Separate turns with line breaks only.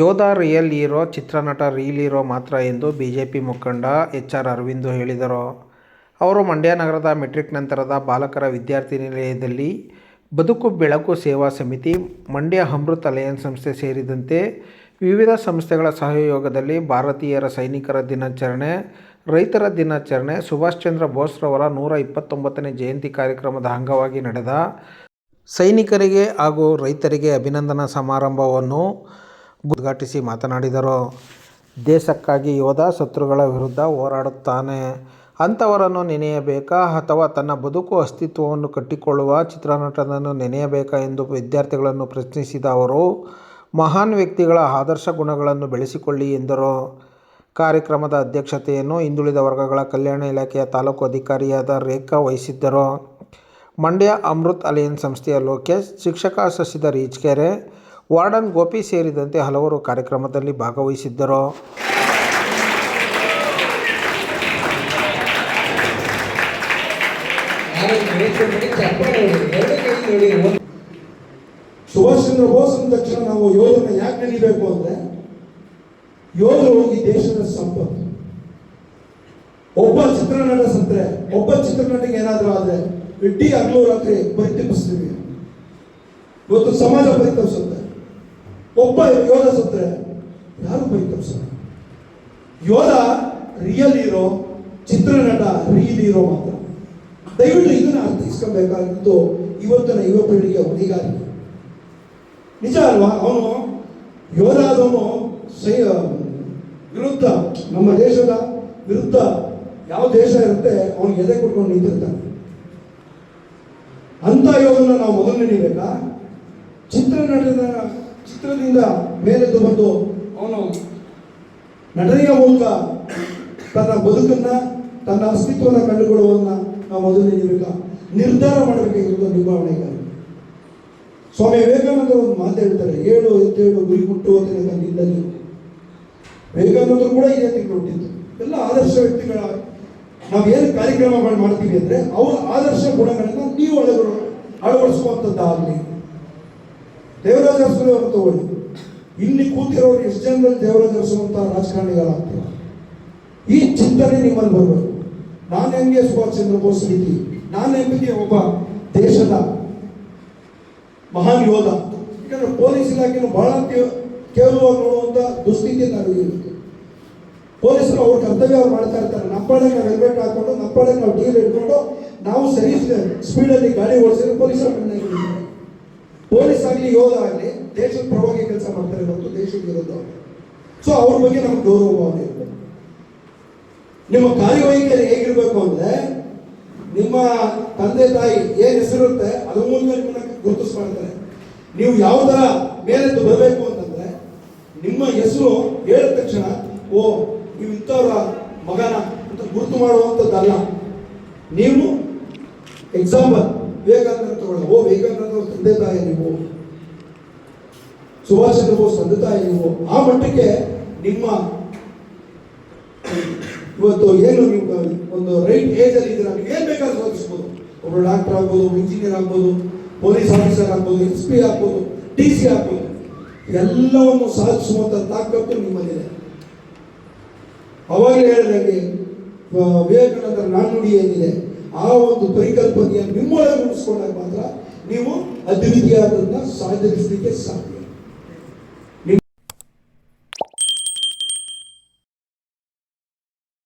ಯೋಧ real hero ಚಿತ್ರನಟ reel hero ಮಾತ್ರ ಎಂದು ಬಿಜೆಪಿ ಮುಖಂಡ ಎಚ್ ಆರ್ ಅರವಿಂದ್ ಹೇಳಿದರು. ಅವರು ಮಂಡ್ಯ ನಗರದ ಮೆಟ್ರಿಕ್ ನಂತರದ ಬಾಲಕರ ವಿದ್ಯಾರ್ಥಿ ನಿಲಯದಲ್ಲಿ ಬದುಕು ಬೆಳಕು ಸೇವಾ ಸಮಿತಿ, ಮಂಡ್ಯ ಅಮೃತ್ ಅಲಯನ್ಸ್ ಸಂಸ್ಥೆ ಸೇರಿದಂತೆ ವಿವಿಧ ಸಂಸ್ಥೆಗಳ ಸಹಯೋಗದಲ್ಲಿ ಭಾರತೀಯರ ಸೈನಿಕರ ದಿನಾಚರಣೆ, ರೈತರ ದಿನಾಚರಣೆ, ಸುಭಾಷ್ ಚಂದ್ರ ಬೋಸ್ರವರ ನೂರ ಇಪ್ಪತ್ತೊಂಬತ್ತನೇ ಜಯಂತಿ ಕಾರ್ಯಕ್ರಮದ ಅಂಗವಾಗಿ ನಡೆದ. ಸೈನಿಕರಿಗೆ ಹಾಗೂ ರೈತರಿಗೆ ಅಭಿನಂದನಾ ಸಮಾರಂಭವನ್ನು ಉದ್ಘಾಟಿಸಿ ಮಾತನಾಡಿದರು. ದೇಶಕ್ಕಾಗಿ ಯೋಧ ಶತ್ರುಗಳ ವಿರುದ್ಧ ಹೋರಾಡುತ್ತಾನೆ. ಅಂಥವರನ್ನು ನೆನೆಯಬೇಕಾ ಅಥವಾ ತನ್ನ ಬದುಕು, ಅಸ್ತಿತ್ವವನ್ನು ಕಟ್ಟಿಕೊಳ್ಳುವ ಚಿತ್ರನಟನನ್ನು ನೆನೆಯಬೇಕಾ ಎಂದು ವಿದ್ಯಾರ್ಥಿಗಳನ್ನು ಪ್ರಶ್ನಿಸಿದ ಅವರು, ಮಹಾನ್ ವ್ಯಕ್ತಿಗಳ ಆದರ್ಶ ಗುಣಗಳನ್ನು ಬೆಳೆಸಿಕೊಳ್ಳಿ ಎಂದರು. ಕಾರ್ಯಕ್ರಮದ ಅಧ್ಯಕ್ಷತೆಯನ್ನು ಹಿಂದುಳಿದ ವರ್ಗಗಳ ಕಲ್ಯಾಣ ಇಲಾಖೆಯ ತಾಲೂಕು ಅಧಿಕಾರಿಯಾದ ರೇಖಾ ವಹಿಸಿದ್ದರು. ಮಂಡ್ಯ ಅಮೃತ್ ಅಲಿಯನ್ ಸಂಸ್ಥೆಯ ಲೋಕೇಶ್, ಶಿಕ್ಷಕ ಶಶಿಧರ್ ಈಚ್ಕೆರೆ ವಾರ್ಡನ್ ಗೋಪಿ ಸೇರಿದಂತೆ ಹಲವರು ಕಾರ್ಯಕ್ರಮದಲ್ಲಿ ಭಾಗವಹಿಸಿದ್ದರು.
ಸುಭಾಷ್ ಚಂದ್ರ ಬೋಸ್ ತಕ್ಷಣ ನಾವು ಯೋಧನ ಯಾಕೆ ನಡಿಬೇಕು ಅಂದ್ರೆ, ಯೋಧರು ಈ ದೇಶದ ಸಂಪತ್ತು. ಒಬ್ಬ ಚಿತ್ರನಟ ಸತ್ರೆ, ಒಬ್ಬ ಚಿತ್ರನಟಿಗೆ ಏನಾದರೂ ಆದರೆ ಇಡೀ ಹಗಲು ರಾತ್ರಿ ಪರಿತಪಿಸ್ತೀವಿ ಇವತ್ತು ಸಮಾಜ ಪರಿತಪಿಸುತ್ತೆ ಒಬ್ಬ ಯೋಧ ಸತ್ರೆ ಯಾರು ಪರಿತಪಿಸಲ್ಲ ಯೋಧ ರಿಯಲ್ ಹೀರೋ ಚಿತ್ರನಟ ರಿಯಲ್ ಹೀರೋ ಮಾತ್ರ. ದಯವಿಟ್ಟು ಇದನ್ನ ಅರ್ಥೈಸ್ಕೊಬೇಕಾಗಿದ್ದು ಇವತ್ತಿನ ಯುವ ಪೀಳಿಗೆ ಹೊಣೆಗಾರಿಕೆ. ನಿಜ ಅಲ್ವಾ? ಅವನು ಯೋಧ ಆದವನು ಸೈ ವಿರುದ್ಧ, ನಮ್ಮ ದೇಶದ ವಿರುದ್ಧ ಯಾವ ದೇಶ ಇರುತ್ತೆ, ಅವನು ಎದೆ ಕೊಟ್ಕೊಂಡು ನಿಂತಿರ್ತಾನೆ. ಅಂತ ಯೋಧನ ನಾವು ಮೊದಲು ನೀಡಬೇಕಾ? ಚಿತ್ರನಟನ ಚಿತ್ರದಿಂದ ಮೇಲೆದ್ದು ಬಂದು ಅವನು ನಟನೆಯ ಮೂಲಕ ತನ್ನ ಬದುಕನ್ನ, ತನ್ನ ಅಸ್ತಿತ್ವವನ್ನು ಕಂಡುಕೊಳ್ಳುವನ್ನ ನಾವು ಮೊದಲು ನೆನಿಬೇಕಾ ನಿರ್ಧಾರ ಮಾಡಬೇಕಾಗಿರೋದು ನಿಭಾವಣೆಗಾಗಿ ಸ್ವಾಮಿ ವಿವೇಕಾನಂದರು ಒಂದು ಮಾತು ಹೇಳ್ತಾರೆ ಏಳು ಎತ್ತೇಳು ಗುರಿ ಅಂತ ನಿಲ್ಲಲಿ ವಿವೇಕಾನಂದರು ಕೂಡ ಇದೇ ತಿಂಗಳು ಹುಟ್ಟಿದ್ದು ಎಲ್ಲ ಆದರ್ಶ ವ್ಯಕ್ತಿಗಳ, ನಾವು ನಾವೇನು ಕಾರ್ಯಕ್ರಮಗಳು ಮಾಡ್ತೀವಿ ಅಂದ್ರೆ ಅವರ ಆದರ್ಶ ಗುಣಗಳನ್ನ ನೀವು ಅಳವಡಿಸುವಂಥದ್ದಾಗಲಿ ದೇವರಾಜ ಅರಸು ಅಂತ ತಗೊಳ್ಳಿ. ಇಲ್ಲಿ ಕೂತಿರೋರು ಎಷ್ಟು ಜನರಲ್ಲಿ ದೇವರಾಜ ಅರಸುವಂತ ರಾಜಕಾರಣಿಗಳಾಗ್ತಾರೆ? ಈ ಚಿಂತನೆ ನಿಮ್ಮಲ್ಲಿ ಬರಬೇಕು ನಾನು ಹೆಂಗೆ ಸುಭಾಷ್ ಚಂದ್ರ ಬೋಸ್ ರೀತಿ ನಾನು ಹೆಂಗೆ ಒಬ್ಬ ದೇಶದ ಮಹಾನ್ ಯೋಧ. ಯಾಕಂದ್ರೆ ಪೊಲೀಸ್ ಇಲಾಖೆಯನ್ನು ಬಹಳ ಕೇವಲವಾಗಿ ನೋಡುವಂತ ದುಸ್ಥಿತಿ ನಾವು ಪೊಲೀಸರು ಅವ್ರ ಕರ್ತವ್ಯ ಅವ್ರು ಮಾಡ್ತಾ ಇರ್ತಾರೆ. ನಪ್ಪಳೆ ನಾವು ಹೆಲ್ಮೆಟ್ ಹಾಕೊಂಡು ನಪ್ಪಳೆ ನಾವು ಡೀಲ್ ಇಟ್ಕೊಂಡು, ನಾವು ಸರಿ ಸ್ಪೀಡಲ್ಲಿ ಗಾಡಿ ಓಡಿಸಿದ್ರೆ ಪೊಲೀಸರು ಪೊಲೀಸ್ ಆಗಲಿ ಯೋಧ ಆಗಲಿ ದೇಶದ ಪರವಾಗಿ ಕೆಲಸ ಮಾಡ್ತಾರೆ ಮತ್ತು ದೇಶದ ವಿರುದ್ಧ. ಸೊ ಅವ್ರ ಬಗ್ಗೆ ನಮ್ಗೆ ಗೌರವ ಭಾವನೆ ಇರಬೇಕು ನಿಮ್ಮ ಕಾರ್ಯವೈಖರಿ ಹೇಗಿರ್ಬೇಕು ಅಂದ್ರೆ, ನಿಮ್ಮ ತಂದೆ ತಾಯಿ ಏನ್ ಹೆಸರಿರುತ್ತೆ, ಅದ್ರ ಮೂಲಕ ಗುರುತಿಸ್ಕೊಳ್ತಾರೆ. ನೀವು ಯಾವ ತರ ಮೇಲೆದ್ದು ಬರಬೇಕು ಅಂತಂದ್ರೆ, ನಿಮ್ಮ ಹೆಸರು ಹೇಳಿದ ತಕ್ಷಣ, ಓ, ನೀವು ಇಂಥವ್ರ ಮಗನ ಅಂತ ಗುರುತು ಮಾಡುವಂಥದ್ದಲ್ಲ. ನೀವು ಎಕ್ಸಾಂಪಲ್ ವಿವೇಕಾನಂದ ತಗೊಳ್ಳಿ, ಓ ವಿವೇಕಾನಂದ ತಂದೆ ತಾಯಿ ನೀವು. ಸುಭಾಷ್ ಚಂದ್ರ ಬೋಸ್ ತಂದೆ ತಾಯಿ ನೀವು. ಆ ಮಟ್ಟಕ್ಕೆ ನಿಮ್ಮ ಇವತ್ತು ಏನು ನೀವು ಒಂದು ರೈಟ್ ಏಜ್ ಅಲ್ಲಿ ಇದ್ದೀರಾ ನೀವು ಏನ್ ಬೇಕಾದ್ರೂ ಸಾಧಿಸ್ಬೋದು. ಒಬ್ಬರು ಡಾಕ್ಟರ್ ಆಗ್ಬೋದು ಇಂಜಿನಿಯರ್ ಆಗ್ಬೋದು, ಪೊಲೀಸ್ ಆಫೀಸರ್ ಆಗ್ಬೋದು, ಎಸ್ ಪಿ ಆಗ್ಬೋದು, ಡಿ ಸಿ ಆಗ್ಬೋದು. ಎಲ್ಲವನ್ನು ಸಾಧಿಸುವಂತ ತಾಕತ್ತು ನಿಮ್ಮಲ್ಲಿದೆ. ಅವಾಗಲೇ ಹೇಳಿದಂಗೆ ವಿವೇಕಾನಂದರ ನಾಣ್ಣುಡಿ ಏನಿದೆ? ಆ ಒಂದು ಪರಿಕಲ್ಪನೆಯ ನಿಮ್ಮೊಳಗೆ ಉಳಿಸ್ಕೊಂಡಾಗ ಮಾತ್ರ ನೀವು ಅದ್ವಿತೀಯ ಸಾಧಿಸಲಿಕ್ಕೆ ಸಾಧ್ಯ.